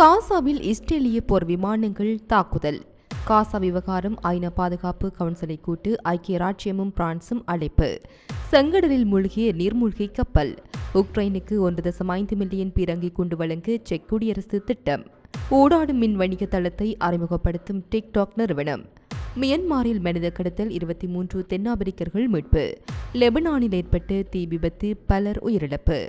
காசாவில் இஸ்ரேலிய போர் விமானங்கள் தாக்குதல். காசா விவகாரம் ஐநா பாதுகாப்பு கவுன்சிலை கூட்டு ஐக்கிய ராஜ்யமும் பிரான்சும் அழைப்பு. செங்கடலில் மூழ்கிய நீர்மூழ்கி கப்பல். உக்ரைனுக்கு ஒன்று தசம் ஐந்து மில்லியன் பீரங்கி குண்டு வழங்க செக் குடியரசு திட்டம். ஊடாடும் மின் வணிக தளத்தை அறிமுகப்படுத்தும் டிக்டாக் நிறுவனம். மியன்மாரில் மனித கடத்தல் இருபத்தி மூன்று தென்னாப்பிரிக்கர்கள் மீட்பு. லெபனானில் ஏற்பட்ட தீ விபத்து பலர் உயிரிழப்பு.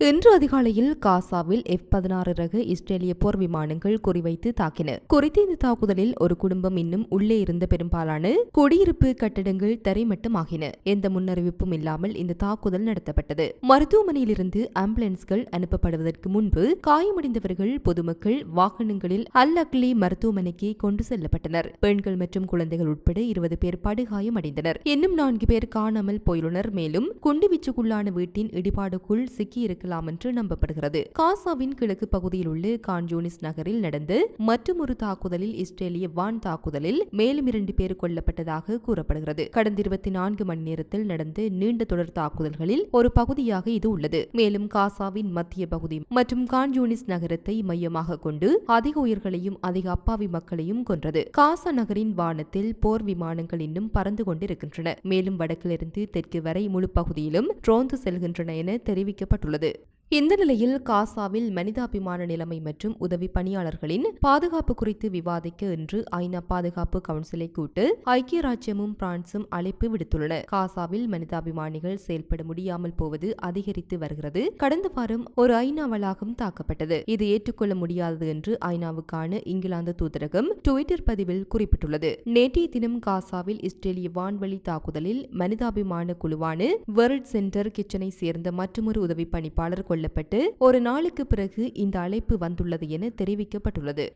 இன்று அதிகாலையில் காசாவில் எஃப் பதினாறு ரக இஸ்ரேலிய போர் விமானங்கள் குறிவைத்து தாக்கின. குறித்த இந்த தாக்குதலில் ஒரு குடும்பம் இன்னும் உள்ளே இருந்த பெரும்பாலான குடியிருப்பு கட்டடங்கள் தரைமட்டமாகின. எந்த முன்னறிவிப்பும் இல்லாமல் இந்த தாக்குதல் நடத்தப்பட்டது. மருத்துவமனையிலிருந்து ஆம்புலன்ஸ்கள் அனுப்பப்படுவதற்கு முன்பு காயமடைந்தவர்கள் பொதுமக்கள் வாகனங்களில் அல் அக்லி மருத்துவமனைக்கு கொண்டு செல்லப்பட்டனர். பெண்கள் மற்றும் குழந்தைகள் உட்பட இருபது பேர் படுகாயமடைந்தனர். இன்னும் நான்கு பேர் காணாமல் போயுள்ளனர். மேலும் குண்டுவீச்சுக்குள்ளான வீட்டின் இடிபாடுக்குள் சிக்கியிருக்க இருக்கலாம் என்று நம்பப்படுகிறது. காசாவின் கிழக்கு பகுதியில் உள்ள கான்ஜூனிஸ் நகரில் நடந்த மற்றொரு தாக்குதலில் இஸ்ரேலிய வான் தாக்குதலில் மேலும் இரண்டு பேர் கொல்லப்பட்டதாக கூறப்படுகிறது. கடந்த இருபத்தி நான்கு மணி நேரத்தில் நடந்த நீண்ட தொடர் தாக்குதல்களில் ஒரு பகுதியாக இது உள்ளது. மேலும் காசாவின் மத்திய பகுதி மற்றும் கான்ஜூனிஸ் நகரத்தை மையமாக கொண்டு அதிக உயிர்களையும் அதிக அப்பாவி மக்களையும் கொன்றது. காசா நகரின் வானத்தில் போர் விமானங்கள் இன்னும் பறந்து கொண்டிருக்கின்றன. மேலும் வடக்கிலிருந்து தெற்கு வரை முழு பகுதியிலும் ட்ரோந்து செல்கின்றன என தெரிவிக்கப்பட்டுள்ளது. இந்த நிலையில் காசாவில் மனிதாபிமான நிலைமை மற்றும் உதவி பணியாளர்களின் பாதுகாப்பு குறித்து விவாதிக்க இன்று ஐநா பாதுகாப்பு கவுன்சிலை கூட்டு ஐக்கிய ராஜ்யமும் பிரான்சும் அழைப்பு விடுத்துள்ளன. காசாவில் மனிதாபிமானிகள் செயல்பட முடியாமல் போவது அதிகரித்து வருகிறது. கடந்த வாரம் ஒரு ஐநா வளாகம் தாக்கப்பட்டது. இது ஏற்றுக்கொள்ள முடியாதது என்று ஐநாவுக்கான இங்கிலாந்து தூதரகம் டுவிட்டர் பதிவில் குறிப்பிட்டுள்ளது. நேற்றைய தினம் காசாவில் இஸ்ரேலிய வான்வழி தாக்குதலில் மனிதாபிமான குழுவான வேர்ல்ட் சென்டர் கிச்சனை சேர்ந்த மற்றொரு உதவி பணிப்பாளர் கொள்ளப்பட்டு ஒரு நாளுக்கு பிறகு இந்த அழைப்பு வந்துள்ளது என தெரிவிக்கப்பட்டுள்ளது.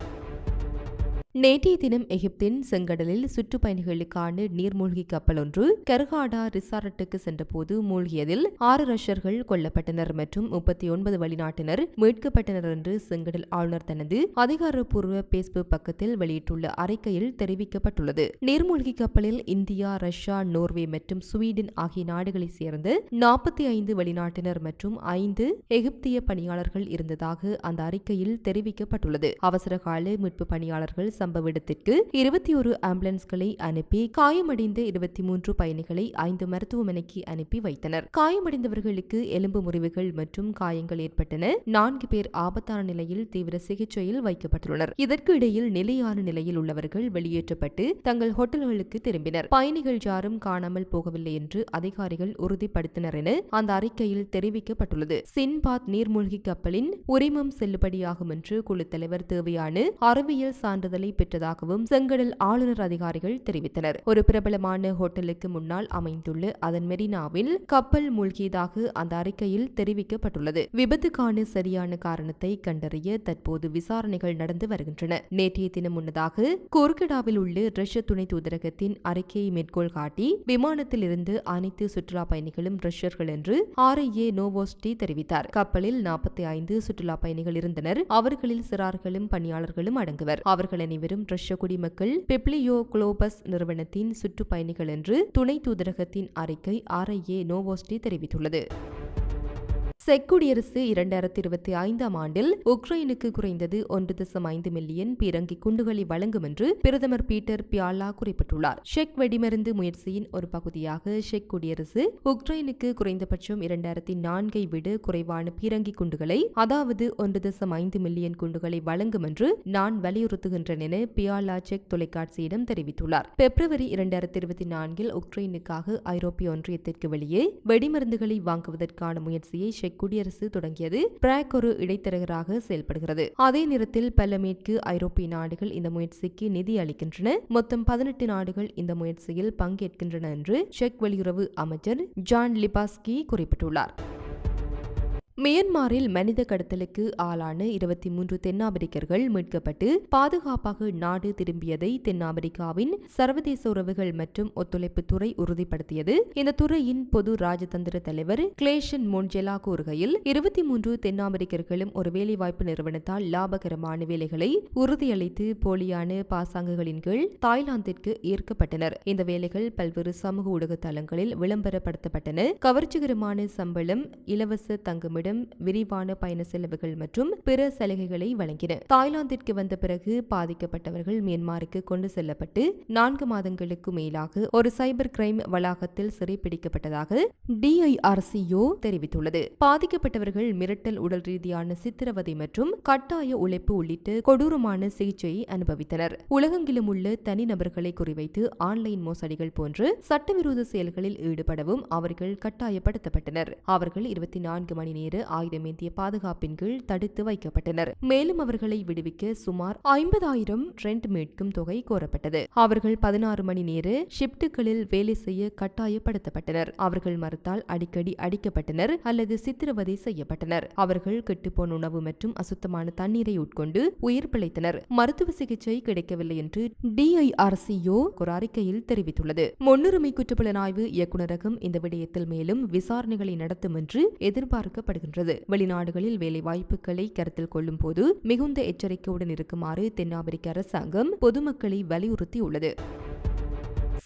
நேற்றைய தினம் எகிப்தின் செங்கடலில் சுற்றுப்பயணிகளுக்கான நீர்மூழ்கி கப்பல் ஒன்று கர்காடா ரிசார்ட்டுக்கு சென்றபோது மூழ்கியதில் ஆறு ரஷ்யர்கள் கொல்லப்பட்டனர் மற்றும் முப்பத்தி ஒன்பது வெளிநாட்டினர் மீட்கப்பட்டனர் என்று செங்கடல் ஆளுநர் தனது அதிகாரப்பூர்வ பேஸ்புக் பக்கத்தில் வெளியிட்டுள்ள அறிக்கையில் தெரிவிக்கப்பட்டுள்ளது. நீர்மூழ்கி கப்பலில் இந்தியா ரஷ்யா நோர்வே மற்றும் ஸ்வீடன் ஆகிய நாடுகளைச் சேர்ந்த நாற்பத்தி ஐந்து வெளிநாட்டினர் மற்றும் ஐந்து எகிப்திய பணியாளர்கள் இருந்ததாக அந்த அறிக்கையில் தெரிவிக்கப்பட்டுள்ளது. அவசரகால மீட்பு பணியாளர்கள் சம்பவ இடத்திற்கு இருபத்தி ஒரு ஆம்புலன்ஸ்களை அனுப்பி காயமடைந்த இருபத்தி மூன்று பயணிகளை ஐந்து மருத்துவமனைக்கு அனுப்பி வைத்தனர். காயமடைந்தவர்களுக்கு எலும்பு முறிவுகள் மற்றும் காயங்கள் ஏற்பட்டன. நான்கு பேர் ஆபத்தான நிலையில் தீவிர சிகிச்சையில் வைக்கப்பட்டுள்ளனர். இதற்கு இடையில் நிலையான நிலையில் உள்ளவர்கள் வெளியேற்றப்பட்டு தங்கள் ஹோட்டல்களுக்கு திரும்பினர். பயணிகள் யாரும் காணாமல் போகவில்லை என்று அதிகாரிகள் உறுதிப்படுத்தினர் என அந்த அறிக்கையில் தெரிவிக்கப்பட்டுள்ளது. சின்பாத் நீர்மூழ்கி கப்பலின் உரிமம் செல்லுபடியாகும் என்று குழு தலைவர் தேவையான அறிவியல் சான்றிதழை பெற்றதாகவும் செங்கடல் ஆளுநர் அதிகாரிகள் தெரிவித்தனர். ஒரு பிரபலமான ஹோட்டலுக்கு முன்னால் அமைந்துள்ள அதன் மெரினாவில் கப்பல் மூழ்கியதாக அந்த அறிக்கையில் தெரிவிக்கப்பட்டுள்ளது. விபத்துக்கான சரியான காரணத்தை கண்டறிய தற்போது விசாரணைகள் நடந்து வருகின்றன. நேற்றைய தினம் முன்னதாக கோர்கடாவில் உள்ள ரஷ்ய துணை தூதரகத்தின் அறிக்கையை மேற்கோள் காட்டி விமானத்தில் இருந்து அனைத்து சுற்றுலா பயணிகளும் ரஷ்யர்கள் என்று ஆர் ஏ நோவோஸ்டி தெரிவித்தார். கப்பலில் நாற்பத்தி ஐந்து சுற்றுலா பயணிகள் இருந்தனர். அவர்களில் சிறார்களும் பணியாளர்களும் அடங்குவர். அவர்கள் அனைவரும் ரஷ்ய குடிமக்கள் பெப்ளியோ குளோபஸ் நிறுவனத்தின் சுற்றுப்பயணிகள் என்று துணை தூதரகத்தின் அறிக்கை ஆர்ஐஏ நோவோஸ்டி தெரிவித்துள்ளது. செக் குடியரசு இரண்டாயிரத்தி இருபத்தி ஐந்தாம் ஆண்டில் உக்ரைனுக்கு குறைந்தது ஒன்று தசம் ஐந்து மில்லியன் பீரங்கி குண்டுகளை வழங்கும் என்று பிரதமர் பீட்டர் பியாலா குறிப்பிட்டுள்ளார். ஷெக் வெடிமருந்து முயற்சியின் ஒரு பகுதியாக செக் குடியரசு உக்ரைனுக்கு குறைந்தபட்சம் இரண்டாயிரத்தி நான்கை விட குறைவான பீரங்கி குண்டுகளை அதாவது ஒன்று தசம் ஐந்து மில்லியன் குண்டுகளை வழங்கும் என்று நான் வலியுறுத்துகின்றேன் என பியாலா செக் தொலைக்காட்சியிடம் தெரிவித்துள்ளார். பிப்ரவரி இரண்டாயிரத்தி இருபத்தி நான்கில் உக்ரைனுக்காக ஐரோப்பிய ஒன்றியத்திற்கு வெளியே வெடிமருந்துகளை வாங்குவதற்கான முயற்சியை செக் குடியரசு தொடங்கியது. பிராக் ஒரு இடைத்தரகராக செயல்படுகிறது. அதே நேரத்தில் பல மேற்கு ஐரோப்பிய நாடுகள் இந்த முயற்சிக்கு நிதி அளிக்கின்றன. மொத்தம் பதினெட்டு நாடுகள் இந்த முயற்சியில் பங்கேற்கின்றன என்று செக் வெளியுறவு அமைச்சர் ஜான் லிபாஸ்கி குறிப்பிட்டுள்ளார். மியன்மாரில் மனித கடத்தலுக்கு ஆளான இருபத்தி மூன்று தென்னாப்பிரிக்கர்கள் மீட்கப்பட்டு பாதுகாப்பாக நாடு திரும்பியதை தென்னாப்பிரிக்காவின் சர்வதேச உறவுகள் மற்றும் ஒத்துழைப்பு துறை உறுதிப்படுத்தியது. இந்த துறையின் பொது ராஜதந்திர தலைவர் கிளேஷன் மோன்ஜெலா கூறுகையில் இருபத்தி மூன்று தென்னாப்பிரிக்கர்களும் ஒரு வேலைவாய்ப்பு நிறுவனத்தால் லாபகரமான வேலைகளை உறுதியளித்து போலியான பாசாங்குகளின் கீழ் தாய்லாந்திற்கு ஈர்க்கப்பட்டனர். இந்த வேலைகள் பல்வேறு சமூக ஊடக தளங்களில் விளம்பரப்படுத்தப்பட்டன. கவர்ச்சிகரமான சம்பளம் இலவச தங்குமிடம் விரிவான பயண செலவுகள் மற்றும் பிற சலுகைகளை வழங்கின தாய்லாந்திற்கு வந்த பிறகு பாதிக்கப்பட்டவர்கள் மியான்மருக்கு கொண்டு செல்லப்பட்டு நான்கு மாதங்களுக்கு மேலாக ஒரு சைபர் கிரைம் வளாகத்தில் சிறைப்பிடிக்கப்பட்டதாக டிஐஆர்சிஓ தெரிவித்துள்ளது. பாதிக்கப்பட்டவர்கள் மிரட்டல் உடல் ரீதியான சித்திரவதை மற்றும் கட்டாய உழைப்பு உள்ளிட்ட கொடூரமான சிகிச்சையை அனுபவித்தனர். உலகெங்கிலும் உள்ள தனிநபர்களை குறிவைத்து ஆன்லைன் மோசடிகள் போன்று சட்டவிரோத செயல்களில் ஈடுபடவும் அவர்கள் கட்டாயப்படுத்தப்பட்டனர். அவர்கள் இருபத்தி நான்கு மணி நேரம் பேர் ஆயுதமேந்திய பாதுகாப்பின் கீழ் தடுத்து வைக்கப்பட்டனர். மேலும் அவர்களை விடுவிக்க சுமார் ஐம்பதாயிரம் ரெண்ட் மீட்கும் தொகை கோரப்பட்டது. அவர்கள் பதினாறு மணி நேர ஷிப்டுகளில் வேலை செய்ய கட்டாயப்படுத்தப்பட்டனர். அவர்கள் மறுத்தால் அடிக்கடி அடிக்கப்பட்டனர் அல்லது சித்திரவதை செய்யப்பட்டனர். அவர்கள் கெட்டுப்போன உணவு மற்றும் அசுத்தமான தண்ணீரை உட்கொண்டு உயிர் பிழைத்தனர். மருத்துவ சிகிச்சை கிடைக்கவில்லை என்று டிஐஆர்சிஓ ஒரு அறிக்கையில் தெரிவித்துள்ளது. முன்னுரிமை குற்றப்புலனாய்வு இயக்குநரகம் இந்த விடயத்தில் மேலும் விசாரணைகளை நடத்தும் என்று எதிர்பார்க்கப்படுகிறது. வருகின்றது வெளிநாடுகளில் வேலை வாய்ப்புகளை கருத்தில் கொள்ளும் போது மிகுந்த எச்சரிக்கையுடன் இருக்குமாறு தென்னாப்பிரிக்க அரசாங்கம் பொதுமக்களை வலியுறுத்தியுள்ளது.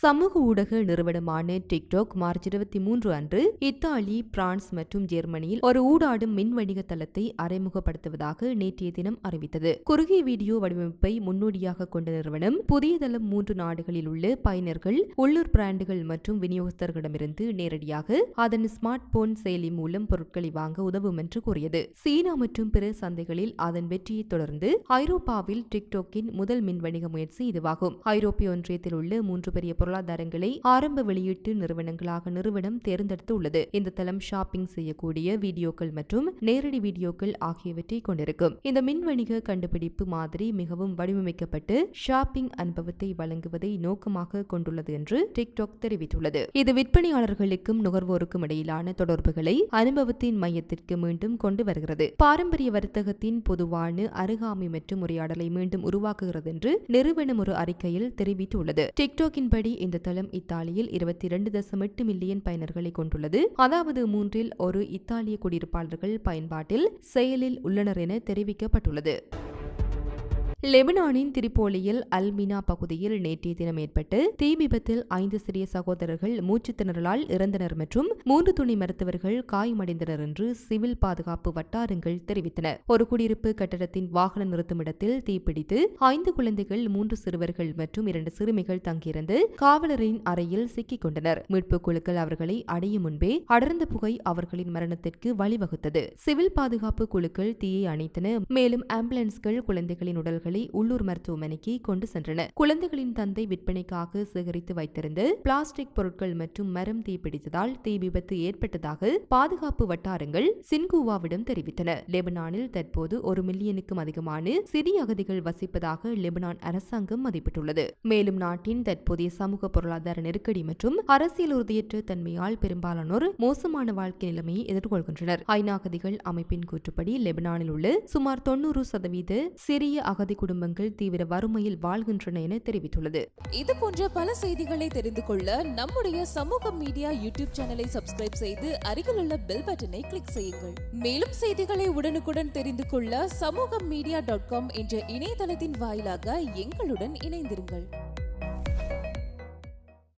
சமூக ஊடக நிறுவனமான டிக்டாக் மார்ச் இருபத்தி மூன்று அன்று இத்தாலி பிரான்ஸ் மற்றும் ஜெர்மனியில் ஒரு ஊடாடும் மின் வணிக தளத்தை அறிமுகப்படுத்துவதாக நேற்றைய தினம் அறிவித்தது. குறுகிய வீடியோ வடிவமைப்பை முன்னோடியாக கொண்ட நிறுவனம் புதிய தளம் மூன்று நாடுகளில் உள்ள பயனர்கள் உள்ளூர் பிராண்டுகள் மற்றும் விநியோகஸ்தர்களிடமிருந்து நேரடியாக அதன் ஸ்மார்ட் போன் செயலி மூலம் பொருட்களை வாங்க உதவும் என்று கூறியது. சீனா மற்றும் பிற சந்தைகளில் அதன் வெற்றியை தொடர்ந்து ஐரோப்பாவில் டிக்டாக்கின் முதல் மின் வணிக முயற்சி இதுவாகும். ஐரோப்பிய ஒன்றியத்தில் உள்ள மூன்று பெரிய பொருளாதாரங்களை ஆரம்ப வெளியீட்டு நிறுவனங்களாக நிறுவனம் தேர்ந்தெடுத்துள்ளது. இந்த தளம் ஷாப்பிங் செய்யக்கூடிய வீடியோக்கள் மற்றும் நேரடி வீடியோக்கள் ஆகியவற்றை கொண்டிருக்கும். இந்த மின் வணிக கண்டுபிடிப்பு மாதிரி மிகவும் வடிவமைக்கப்பட்டு ஷாப்பிங் அனுபவத்தை வழங்குவதை நோக்கமாக கொண்டுள்ளது என்று டிக்டாக் தெரிவித்துள்ளது. இது விற்பனையாளர்களுக்கும் நுகர்வோருக்கும் இடையிலான தொடர்புகளை அனுபவத்தின் மையத்திற்கு மீண்டும் கொண்டு வருகிறது. பாரம்பரிய வர்த்தகத்தின் பொதுவான அருகாமை மற்றும் உரையாடலை மீண்டும் உருவாக்குகிறது என்று நிறுவனம் ஒரு அறிக்கையில் தெரிவித்துள்ளது. டிக்டாக்கின் படி இந்த தளம் இத்தாலியில் இருபத்தி இரண்டு தசம் எட்டு மில்லியன் பயனர்களை கொண்டுள்ளது. அதாவது மூன்றில் ஒரு இத்தாலிய குடியிருப்பாளர்கள் பயன்பாட்டில் செயலில் உள்ளனர் என தெரிவிக்கப்பட்டுள்ளது. லெபனானின் திரிபோலியில் அல்மினா பகுதியில் நேற்றைய தினம் ஏற்பட்டு தீ விபத்தில் ஐந்து சிறிய சகோதரர்கள் மூச்சுத்திணறலால் இறந்தனர் மற்றும் மூன்று துணை மருத்துவர்கள் காயமடைந்தனர் என்று சிவில் பாதுகாப்பு வட்டாரங்கள் தெரிவித்தன ஒரு குடியிருப்பு கட்டடத்தின் வாகன நிறுத்துமிடத்தில் தீப்பிடித்து ஐந்து குழந்தைகள் மூன்று சிறுவர்கள் மற்றும் இரண்டு சிறுமிகள் தங்கியிருந்து காவலரின் அறையில் சிக்கிக் கொண்டனர். மீட்புக் குழுக்கள் அவர்களை அடையும் முன்பே அடர்ந்த புகை அவர்களின் மரணத்திற்கு வழிவகுத்தது. சிவில் பாதுகாப்பு குழுக்கள் தீயை அணைத்தன மேலும் ஆம்புலன்ஸ்கள் குழந்தைகளின் உடல்களை உள்ளூர் மருத்துவமனைக்கு கொண்டு சென்றன. குழந்தைகளின் தந்தை விற்பனைக்காக சேகரித்து வைத்திருந்த பிளாஸ்டிக் பொருட்கள் மற்றும் மரம் தீப்பிடித்ததால் தீ விபத்து ஏற்பட்டதாக பாதுகாப்பு வட்டாரங்கள் சின்கூவாவிடம் தெரிவித்தன. லெபனானில் தற்போது ஒரு மில்லியனுக்கும் அதிகமான சிறிய அகதிகள் வசிப்பதாக லெபனான் அரசாங்கம் மதிப்பிட்டுள்ளது. மேலும் நாட்டின் தற்போதைய சமூக பொருளாதார நெருக்கடி மற்றும் அரசியல் உறுதியற்ற தன்மையால் பெரும்பாலானோர் மோசமான வாழ்க்கை நிலைமையை எதிர்கொள்கின்றனர். ஐநா அகதிகள் அமைப்பின் கூற்றுப்படி லெபனானில் உள்ள சுமார் தொன்னூறு சதவீத சிறிய அகதி குடும்பங்கள் தீவிர வறுமையில் வாழ்கின்றன என தெரிவித்துள்ளது. இது போன்ற பல செய்திகளை தெரிந்து கொள்ள நம்முடைய சமூக மீடியா யூடியூப் சேனலை சப்ஸ்கிரைப் செய்து அருகில் உள்ள பெல் பட்டனை கிளிக் செய்யுங்கள். மேலும் செய்திகளை உடனுக்குடன் தெரிந்து கொள்ள சமூக மீடியா டாட் காம் என்ற இணையதளத்தின் வாயிலாக எங்களுடன் இணைந்திருங்கள்.